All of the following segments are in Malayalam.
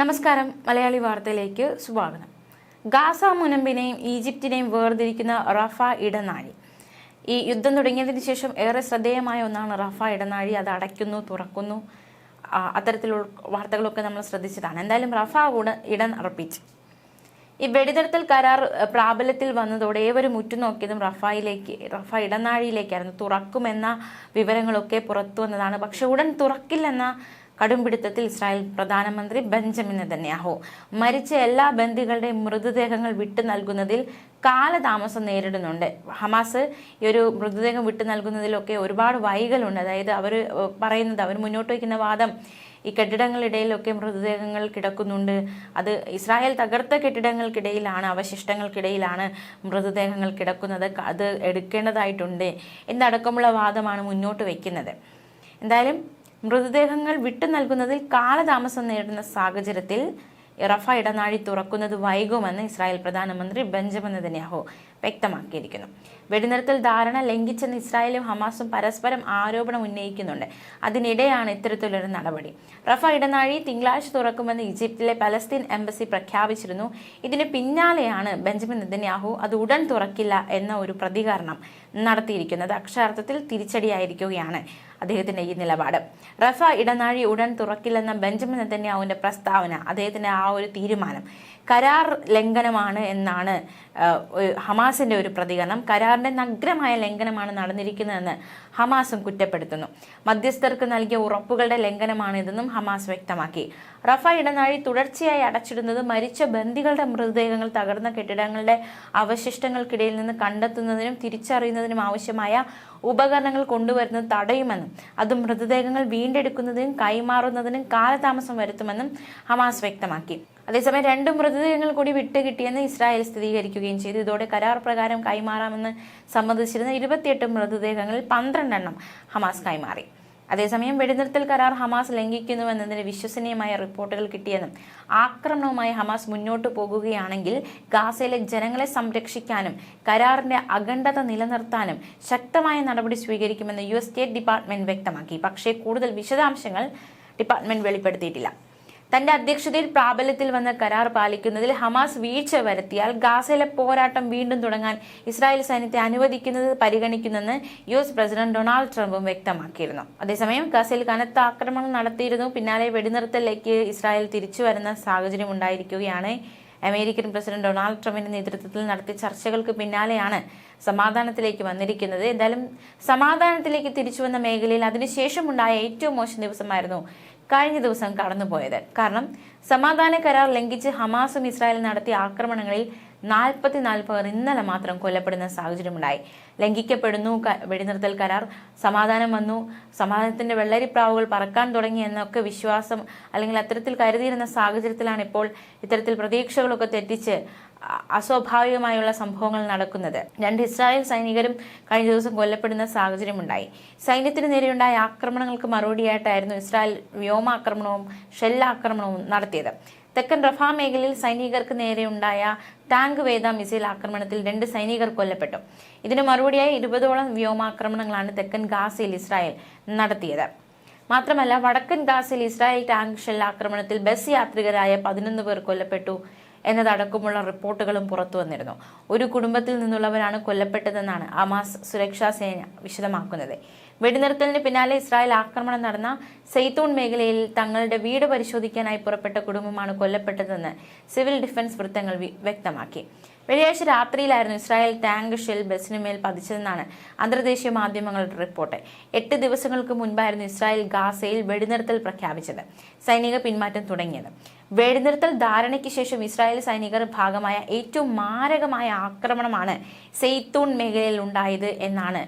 നമസ്കാരം. മലയാളി വാർത്തയിലേക്ക് സ്വാഗതം. ഗാസ മുനമ്പിനെയും ഈജിപ്തിനെയും വേർതിരിക്കുന്ന റഫ ഇടനാഴി. ഈ യുദ്ധം തുടങ്ങിയതിന് ശേഷം ഏറെ ശ്രദ്ധേയമായ ഒന്നാണ് റഫ ഇടനാഴി. അത് അടയ്ക്കുന്നു തുറക്കുന്നു. അത്തരത്തിലുള്ള വാർത്തകളൊക്കെ നമ്മൾ ശ്രദ്ധിച്ചതാണ്. എന്തായാലും റഫ കൂടെ ഇടൻ അർപ്പിച്ചു. ഈ വെടിനിർത്തൽ കരാർ പ്രാബല്യത്തിൽ വന്നതോടെ ഏവരും ഉറ്റുനോക്കിയതും റഫായിലേക്ക് റഫ ഇടനാഴിയിലേക്കായിരുന്നു. തുറക്കുമെന്ന വിവരങ്ങളൊക്കെ പുറത്തു വന്നതാണ്. പക്ഷെ ഉടൻ തുറക്കില്ലെന്ന കടുംപിടുത്തത്തിൽ ഇസ്രായേൽ പ്രധാനമന്ത്രി ബെഞ്ചമിൻ നെതന്യാഹു. മരിച്ച എല്ലാ ബന്ദികളുടെയും മൃതദേഹങ്ങൾ വിട്ടു നൽകുന്നതിൽ കാലതാമസം നേരിടുന്നുണ്ട്. ഹമാസ് ഈ ഒരു മൃതദേഹം വിട്ടു നൽകുന്നതിലൊക്കെ ഒരുപാട് വൈകലുണ്ട്. അതായത് അവർ പറയുന്നത് അവർ മുന്നോട്ട് വയ്ക്കുന്ന വാദം ഈ കെട്ടിടങ്ങളിടയിലൊക്കെ മൃതദേഹങ്ങൾ കിടക്കുന്നുണ്ട്. അത് ഇസ്രായേൽ തകർത്ത കെട്ടിടങ്ങൾക്കിടയിലാണ് അവശിഷ്ടങ്ങൾക്കിടയിലാണ് മൃതദേഹങ്ങൾ കിടക്കുന്നത്. അത് എടുക്കേണ്ടതായിട്ടുണ്ട്. എന്നടക്കമുള്ള വാദമാണ് മുന്നോട്ട് വയ്ക്കുന്നത്. എന്തായാലും മൃതദേഹങ്ങൾ വിട്ടു നൽകുന്നതിൽ കാലതാമസം നേരിടുന്ന സാഹചര്യത്തിൽ റഫ ഇടനാഴി തുറക്കുന്നത് വൈകുമെന്ന് ഇസ്രായേൽ പ്രധാനമന്ത്രി ബെഞ്ചമിൻ നെതന്യാഹു വ്യക്തമാക്കിയിരിക്കുന്നു. വെടിനിർത്തൽ ധാരണ ലംഘിച്ചെന്ന് ഇസ്രായേലും ഹമാസും പരസ്പരം ആരോപണം ഉന്നയിക്കുന്നുണ്ട്. അതിനിടെയാണ് ഇത്തരത്തിലൊരു നടപടി. റഫ ഇടനാഴി തിങ്കളാഴ്ച തുറക്കുമെന്ന് ഈജിപ്തിലെ പലസ്തീൻ എംബസി പ്രഖ്യാപിച്ചിരുന്നു. ഇതിന് പിന്നാലെയാണ് ബെഞ്ചമിൻ നെതന്യാഹു അത് ഉടൻ തുറക്കില്ല എന്ന ഒരു പ്രതികരണം നടത്തിയിരിക്കുന്നത്. അക്ഷരാർത്ഥത്തിൽ തിരിച്ചടിയായിരിക്കുകയാണ്. അദ്ദേഹത്തിന്റെ ഈ നിലപാട്. റഫ ഇടനാഴി ഉടൻ തുറക്കില്ലെന്ന ബെഞ്ചമിൻ നെതന്യാഹുവിന്റെ പ്രസ്താവന അദ്ദേഹത്തിന്റെ ആ ഒരു തീരുമാനം. കരാർ ലംഘനമാണ് എന്നാണ് ഹമാസിന്റെ ഒരു പ്രതികരണം. കരാറിന്റെ നഗ്നമായ ലംഘനമാണ് നടന്നിരിക്കുന്നതെന്ന് ഹമാസും കുറ്റപ്പെടുത്തുന്നു. മധ്യസ്ഥർക്ക് നൽകിയ ഉറപ്പുകളുടെ ലംഘനമാണിതെന്നും ഹമാസ് വ്യക്തമാക്കി. റഫ ഇടനാഴി തുടർച്ചയായി അടച്ചിടുന്നത് മരിച്ച ബന്ദികളുടെ മൃതദേഹങ്ങൾ തകർന്ന കെട്ടിടങ്ങളുടെ അവശിഷ്ടങ്ങൾക്കിടയിൽ നിന്ന് കണ്ടെത്തുന്നതിനും തിരിച്ചറിയുന്നതിനും ആവശ്യമായ ഉപകരണങ്ങൾ കൊണ്ടുവരുന്നത് തടയുമെന്നും അത് മൃതദേഹങ്ങൾ വീണ്ടെടുക്കുന്നതിനും കൈമാറുന്നതിനും കാലതാമസം വരുത്തുമെന്നും ഹമാസ് വ്യക്തമാക്കി. അതേസമയം രണ്ട് മൃതദേഹങ്ങൾ കൂടി വിട്ടുകിട്ടിയെന്ന് ഇസ്രായേൽ സ്ഥിരീകരിക്കുകയും ചെയ്തു. ഇതോടെ കരാർ പ്രകാരം കൈമാറാമെന്ന് സമ്മതിച്ചിരുന്ന ഇരുപത്തിയെട്ട് മൃതദേഹങ്ങളിൽ പന്ത്രണ്ടെണ്ണം ഹമാസ് കൈമാറി. അതേസമയം വെടിനിർത്തൽ കരാർ ഹമാസ് ലംഘിക്കുന്നുവെന്നതിന് വിശ്വസനീയമായ റിപ്പോർട്ടുകൾ കിട്ടിയെന്നും ആക്രമണവുമായി ഹമാസ് മുന്നോട്ടു പോകുകയാണെങ്കിൽ ഗാസയിലെ ജനങ്ങളെ സംരക്ഷിക്കാനും കരാറിന്റെ അഖണ്ഡത നിലനിർത്താനും ശക്തമായ നടപടി സ്വീകരിക്കുമെന്ന് യു എസ് സ്റ്റേറ്റ് ഡിപ്പാർട്ട്മെന്റ് വ്യക്തമാക്കി. പക്ഷേ കൂടുതൽ വിശദാംശങ്ങൾ ഡിപ്പാർട്ട്മെന്റ് വെളിപ്പെടുത്തിയിട്ടില്ല. തന്റെ അധ്യക്ഷതയിൽ പ്രാബല്യത്തിൽ വന്ന കരാർ പാലിക്കുന്നതിൽ ഹമാസ് വീഴ്ച വരുത്തിയാൽ ഗാസയിലെ പോരാട്ടം വീണ്ടും തുടങ്ങാൻ ഇസ്രായേൽ സൈന്യത്തെ അനുവദിക്കുന്നത് പരിഗണിക്കുന്നെന്ന് യു എസ് പ്രസിഡന്റ് ഡൊണാൾഡ് ട്രംപും വ്യക്തമാക്കിയിരുന്നു. അതേസമയം ഗാസയിൽ കനത്ത ആക്രമണം നടത്തിയിരുന്നു. പിന്നാലെ വെടിനിർത്തലിലേക്ക് ഇസ്രായേൽ തിരിച്ചു വരുന്ന സാഹചര്യം ഉണ്ടായിരിക്കുകയാണ്. അമേരിക്കൻ പ്രസിഡന്റ് ഡൊണാൾഡ് ട്രംപിന്റെ നേതൃത്വത്തിൽ നടത്തിയ ചർച്ചകൾക്ക് പിന്നാലെയാണ് സമാധാനത്തിലേക്ക് വന്നിരിക്കുന്നത്. എന്തായാലും സമാധാനത്തിലേക്ക് തിരിച്ചു വന്ന മേഖലയിൽ അതിനുശേഷമുണ്ടായ ഏറ്റവും മോശം ദിവസമായിരുന്നു കഴിഞ്ഞ ദിവസം കടന്നുപോയത്. കാരണം സമാധാന കരാർ ലംഘിച്ച് ഹമാസും ഇസ്രായേലും നടത്തിയ ആക്രമണങ്ങളിൽ നാൽപ്പത്തിനാല് പേർ ഇന്നലെ മാത്രം കൊല്ലപ്പെടുന്ന സാഹചര്യമുണ്ടായി. ലംഘിക്കപ്പെടുന്നു വെടിനിർത്തൽ കരാർ സമാധാനം വന്നു സമാധാനത്തിന്റെ വെള്ളരിപ്രാവുകൾ പറക്കാൻ തുടങ്ങി എന്നൊക്കെ വിശ്വാസം അല്ലെങ്കിൽ അത്തരത്തിൽ കരുതിയിരുന്ന സാഹചര്യത്തിലാണ് ഇപ്പോൾ ഇത്തരത്തിൽ പ്രതീക്ഷകളൊക്കെ തെറ്റിച്ച് അസ്വാഭാവികമായുള്ള സംഭവങ്ങൾ നടക്കുന്നത്. രണ്ട് ഇസ്രായേൽ സൈനികരും കഴിഞ്ഞ ദിവസം കൊല്ലപ്പെടുന്ന സാഹചര്യമുണ്ടായി. സൈന്യത്തിന് നേരെയുണ്ടായ ആക്രമണങ്ങൾക്ക് മറുപടിയായിട്ടായിരുന്നു ഇസ്രായേൽ വ്യോമാക്രമണവും ഷെല്ലാക്രമണവും നടത്തിയത്. തെക്കൻ റഫ മേഖലയിൽ സൈനികർക്ക് നേരെയുണ്ടായ ടാങ്ക് വേദ മിസൈൽ ആക്രമണത്തിൽ രണ്ട് സൈനികർ കൊല്ലപ്പെട്ടു. ഇതിന് മറുപടിയായി ഇരുപതോളം വ്യോമാക്രമണങ്ങളാണ് തെക്കൻ ഗാസയിൽ ഇസ്രായേൽ നടത്തിയത്. മാത്രമല്ല വടക്കൻ ഗാസയിൽ ഇസ്രായേൽ ടാങ്ക് ഷെൽ ആക്രമണത്തിൽ ബസ് യാത്രികരായ പതിനൊന്ന് പേർ കൊല്ലപ്പെട്ടു എന്നതടക്കമുള്ള റിപ്പോർട്ടുകളും പുറത്തു വന്നിരുന്നു. ഒരു കുടുംബത്തിൽ നിന്നുള്ളവരാണ് കൊല്ലപ്പെട്ടതെന്നാണ് അമാസ് സുരക്ഷാ സേന വിശദമാക്കുന്നത്. വെടിനിർത്തലിന് പിന്നാലെ ഇസ്രായേൽ ആക്രമണം നടന്ന സെയ്തൂൺ മേഖലയിൽ തങ്ങളുടെ വീട് പരിശോധിക്കാനായി പുറപ്പെട്ട കുടുംബമാണ് കൊല്ലപ്പെട്ടതെന്ന് സിവിൽ ഡിഫൻസ് വൃത്തങ്ങൾ വ്യക്തമാക്കി. വെള്ളിയാഴ്ച രാത്രിയിലായിരുന്നു ഇസ്രായേൽ ടാങ്ക് ഷെൽ ബസിനുമേൽ പതിച്ചതെന്നാണ് അന്തർദേശീയ മാധ്യമങ്ങളുടെ റിപ്പോർട്ട്. എട്ട് ദിവസങ്ങൾക്ക് മുൻപായിരുന്നു ഇസ്രായേൽ ഗാസയിൽ വെടിനിർത്തൽ പ്രഖ്യാപിച്ചത് സൈനിക പിന്മാറ്റം തുടങ്ങിയത്. വെടിനിർത്തൽ ധാരണയ്ക്ക് ശേഷം ഇസ്രായേൽ സൈനികർ ഭാഗമായ ഏറ്റവും മാരകമായ ആക്രമണമാണ് സെയ്തൂൺ മേഖലയിൽ ഉണ്ടായത് എന്നാണ്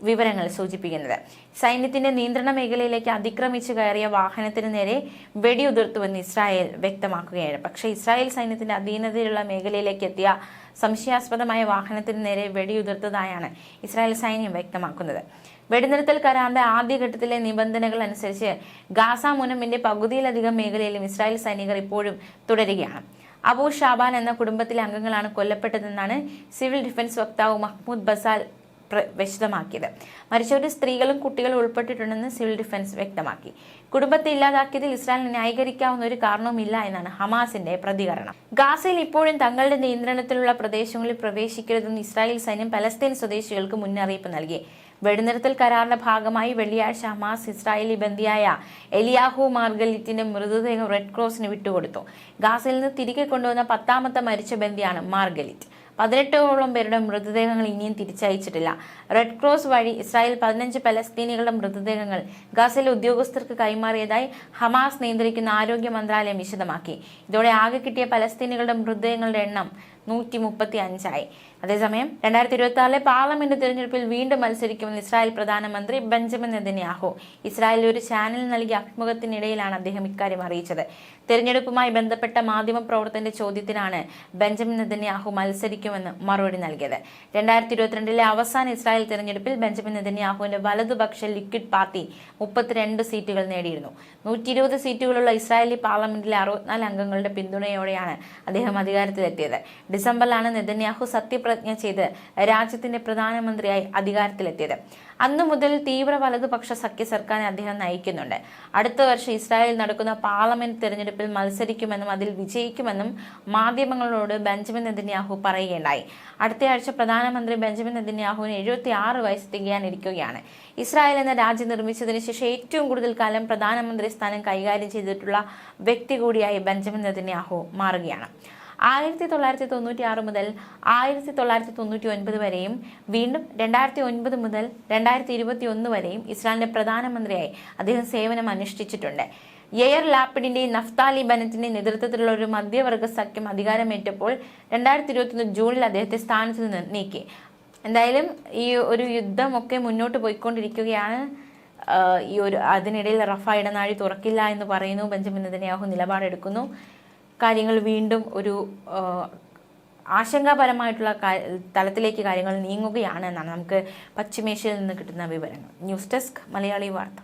വിവരങ്ങൾ സൂചിപ്പിക്കുന്നത്. സൈന്യത്തിന്റെ നിയന്ത്രണ മേഖലയിലേക്ക് അതിക്രമിച്ചു കയറിയ വാഹനത്തിന് നേരെ വെടിയുതിർത്തുവെന്ന് ഇസ്രായേൽ വ്യക്തമാക്കുകയാണ്. പക്ഷേ ഇസ്രായേൽ സൈന്യത്തിന്റെ അധീനതയിലുള്ള മേഖലയിലേക്ക് എത്തിയ സംശയാസ്പദമായ വാഹനത്തിന് നേരെ വെടിയുതിർത്തതായാണ് ഇസ്രായേൽ സൈന്യം വ്യക്തമാക്കുന്നത്. വെടിനിർത്തൽ കരാറിന്റെ ആദ്യഘട്ടത്തിലെ നിബന്ധനകൾ അനുസരിച്ച് ഗാസ മുനമ്പിന്റെ പകുതിയിലധികം മേഖലയിലും ഇസ്രായേൽ സൈനികർ ഇപ്പോഴും തുടരുകയാണ്. അബൂ ഷാബാൻ എന്ന കുടുംബത്തിലെ അംഗങ്ങളാണ് കൊല്ലപ്പെട്ടതെന്നാണ് സിവിൽ ഡിഫൻസ് വക്താവ് മഹ്മൂദ് ബസാൽ വിശദമാക്കിയത്. മരിച്ചവരിൽ സ്ത്രീകളും കുട്ടികളും ഉൾപ്പെട്ടിട്ടുണ്ടെന്ന് സിവിൽ ഡിഫൻസ് വ്യക്തമാക്കി. കുടുംബത്തെ ഇല്ലാതാക്കിയതിൽ ഇസ്രായേലിന് ന്യായീകരിക്കാവുന്ന ഒരു കാരണവുമില്ല എന്നാണ് ഹമാസിന്റെ പ്രതികരണം. ഗാസയിൽ ഇപ്പോഴും തങ്ങളുടെ നിയന്ത്രണത്തിലുള്ള പ്രദേശങ്ങളിൽ പ്രവേശിക്കരുതെന്ന് ഇസ്രായേൽ സൈന്യം പലസ്തീൻ സ്വദേശികൾക്ക് മുന്നറിയിപ്പ് നൽകി. വെടിനിർത്തൽ കരാറിന്റെ ഭാഗമായി വെള്ളിയാഴ്ച ഹമാസ് ഇസ്രായേലി ബന്ധിയായ എലിയാഹു മാർഗലിറ്റിന്റെ മൃതദേഹം റെഡ് ക്രോസിന് വിട്ടുകൊടുത്തു. ഗാസയിൽ നിന്ന് തിരികെ കൊണ്ടുവന്ന പത്താമത്തെ മരിച്ച ബന്ധിയാണ് മാർഗലിറ്റ്. പതിനെട്ടോളം പേരുടെ മൃതദേഹങ്ങൾ ഇനിയും തിരിച്ചയച്ചിട്ടില്ല. റെഡ് ക്രോസ് വഴി ഇസ്രായേൽ പതിനഞ്ച് പലസ്തീനികളുടെ മൃതദേഹങ്ങൾ ഗാസയിലെ ഉദ്യോഗസ്ഥർക്ക് കൈമാറിയതായി ഹമാസ് നിയന്ത്രിക്കുന്ന ആരോഗ്യ മന്ത്രാലയം വിശദമാക്കി. ഇതോടെ ആകെ കിട്ടിയ പലസ്തീനികളുടെ മൃതദേഹങ്ങളുടെ എണ്ണം നൂറ്റി മുപ്പത്തി അഞ്ചായി അതേസമയം രണ്ടായിരത്തി ഇരുപത്തി ആറിലെ പാർലമെന്റ് തിരഞ്ഞെടുപ്പിൽ വീണ്ടും മത്സരിക്കുമെന്ന് ഇസ്രായേൽ പ്രധാനമന്ത്രി ബെഞ്ചമിൻ നെതന്യാഹു ഇസ്രായേലിൽ ഒരു ചാനൽ നൽകിയ അഭിമുഖത്തിനിടയിലാണ് അദ്ദേഹം ഇക്കാര്യം അറിയിച്ചത്. തെരഞ്ഞെടുപ്പുമായി ബന്ധപ്പെട്ട മാധ്യമ പ്രവർത്തകന്റെ ചോദ്യത്തിനാണ് ബെഞ്ചമിൻ നെതന്യാഹു മത്സരിക്കുമെന്ന് മറുപടി നൽകിയത്. രണ്ടായിരത്തി ഇരുപത്തിരണ്ടിലെ അവസാന ഇസ്രായേൽ തെരഞ്ഞെടുപ്പിൽ ബെഞ്ചമിൻ നെതന്യാഹുവിന്റെ വലതുപക്ഷ ലിക്വിഡ് പാർട്ടി മുപ്പത്തിരണ്ട് സീറ്റുകൾ നേടിയിരുന്നു. നൂറ്റി ഇരുപത് സീറ്റുകളുള്ള ഇസ്രായേലി പാർലമെന്റിലെ അറുപത്തിനാല് അംഗങ്ങളുടെ പിന്തുണയോടെയാണ് അദ്ദേഹം അധികാരത്തിലെത്തിയത്. ഡിസംബറിലാണ് നെതന്യാഹു സത്യപ്രതിജ്ഞ ചെയ്ത് രാജ്യത്തിന്റെ പ്രധാനമന്ത്രിയായി അധികാരത്തിലെത്തിയത്. അന്നു മുതൽ തീവ്ര വലതുപക്ഷ സഖ്യ സർക്കാരിനെ അദ്ദേഹം നയിക്കുന്നുണ്ട്. അടുത്ത വർഷം ഇസ്രായേലിൽ നടക്കുന്ന പാർലമെന്റ് തെരഞ്ഞെടുപ്പിൽ മത്സരിക്കുമെന്നും അതിൽ വിജയിക്കുമെന്നും മാധ്യമങ്ങളോട് ബെഞ്ചമിൻ നെതന്യാഹു പറയുകയുണ്ടായി. അടുത്തയാഴ്ച പ്രധാനമന്ത്രി ബെഞ്ചമിൻ നെതന്യാഹുവിന് എഴുപത്തി ആറ് വയസ്സ് തികയാനിരിക്കുകയാണ്. ഇസ്രായേൽ എന്ന രാജ്യം നിർമ്മിച്ചതിന് ശേഷം ഏറ്റവും കൂടുതൽ കാലം പ്രധാനമന്ത്രി സ്ഥാനം കൈകാര്യം ചെയ്തിട്ടുള്ള വ്യക്തി കൂടിയായി ബെഞ്ചമിൻ നെതന്യാഹു മാറുകയാണ്. ആയിരത്തി തൊള്ളായിരത്തി തൊണ്ണൂറ്റി ആറ് മുതൽ ആയിരത്തി തൊള്ളായിരത്തി തൊണ്ണൂറ്റി ഒൻപത് വരെയും വീണ്ടും രണ്ടായിരത്തി ഒൻപത് മുതൽ രണ്ടായിരത്തി ഇരുപത്തി ഒന്ന് വരെയും ഇസ്രായേലിന്റെ പ്രധാനമന്ത്രിയായി അദ്ദേഹം സേവനം അനുഷ്ഠിച്ചിട്ടുണ്ട്. എയർ ലാപ്പിഡിന്റെയും നഫ്താലി ബനത്തിന്റെ നേതൃത്വത്തിലുള്ള ഒരു മധ്യവർഗ സഖ്യം അധികാരമേറ്റപ്പോൾ രണ്ടായിരത്തി ഇരുപത്തൊന്ന് ജൂണിൽ അദ്ദേഹത്തെ സ്ഥാനത്ത് നിന്ന് നീക്കി. എന്തായാലും ഈ ഒരു യുദ്ധമൊക്കെ മുന്നോട്ട് പോയിക്കൊണ്ടിരിക്കുകയാണ്. ഈ ഒരു അതിനിടയിൽ റഫ ഇടനാഴി തുറക്കില്ല എന്ന് പറയുന്നു. ബെഞ്ചമിൻ നെതന്യാഹു നിലപാടെടുക്കുന്നു. കാര്യങ്ങൾ വീണ്ടും ഒരു ആശങ്കാപരമായിട്ടുള്ള തലത്തിലേക്ക് കാര്യങ്ങൾ നീങ്ങുകയാണ് എന്നാണ് നമുക്ക് പശ്ചിമേഷ്യയിൽ നിന്ന് കിട്ടുന്ന വിവരങ്ങൾ. ന്യൂസ് ഡെസ്ക് മലയാളി വാർത്ത.